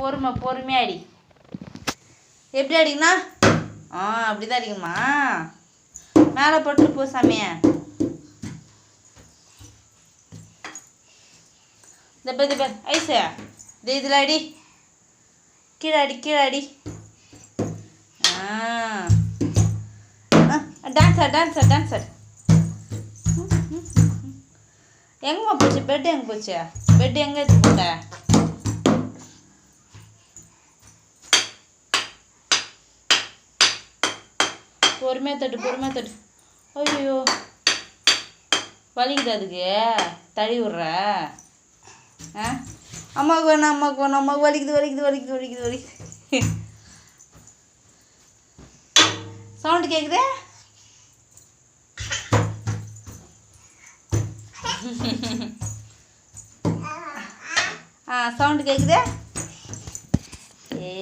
பொறுமை பொறுமையாக அடி எப்படி அடிங்கண்ணா ஆ அப்படி தான் அடிக்குமா மேலே போட்டு போ சாமிய. இந்த பேர் பேர் ஐசு இது இதில் அடி கீழே அடி கீழே அடி ஆ டான்ஸர் டான்ஸர் டான்ஸர் எங்கம்மா போச்சு? பெட் எங்கே போச்சு? பெட் எங்கே எடுத்து போட்ட பொறுமையாக தட்டு பொறுமையாக தட்டு. ஐயோ வலிக்குது அதுக்கு? தழி விட்ற? ஆ? அம்மாவுக்கு வேணாம் அம்மாவுக்கு வேணாம் அம்மாவுக்கு வலிக்குது வலிக்குது வலிக்குது வலிக்குது வலிக்குது. சவுண்டு கேட்குதே ஆ சவுண்டு கேட்குதே ஏ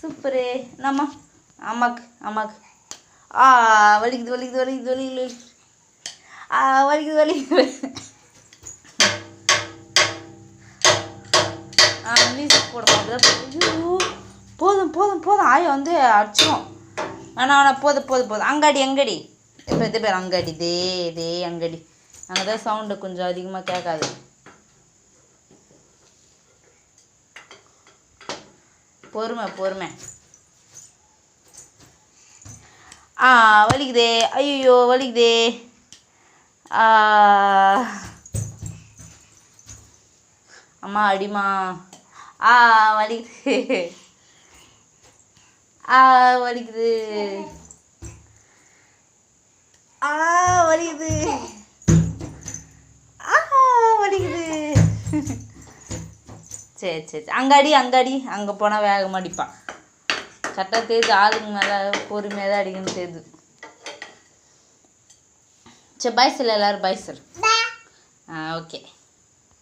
சூப்பரு. நம்ம ஆமாக்கு ஆமாக்கு ஆ வலிக்குது வலிக்குது வலிக்குது வலிக்குது வலிக்குது. ஆ வலிக்குது வலிக்குது. ஆ மியூசிக் போடணும் ஐயோ போதும் போதும் போதும். ஆயை வந்து அடிச்சிடும் ஆனால் ஆனால் போதும் போதும் போதும் அங்காடி அங்காடி. இப்போ இது பேர்? அங்காடி தே இதே அங்காடி. அங்கே தான் சவுண்டு கொஞ்சம் அதிகமாக கேட்காது. பொறுமை பொறுமை. ஆ வலிக்குதே. ஐயோ வலிக்குதே. ஆ. அம்மா அடிமா ஆ வலிக்குது. ஆ வலிக்குது. ஆ வலிக்குது. ஆ வலிக்குது. சரி சரி சரி. அங்காடி அங்காடி அங்கே போனால் வேகமாக அடிப்பான். சட்டை தேய்து ஆளுங்க மேலே பொறுமையாக தான் அடிக்கணும் தெரியுது சரி பாய் சார் எல்லோரும் பாய் சார் ஆ ஓகே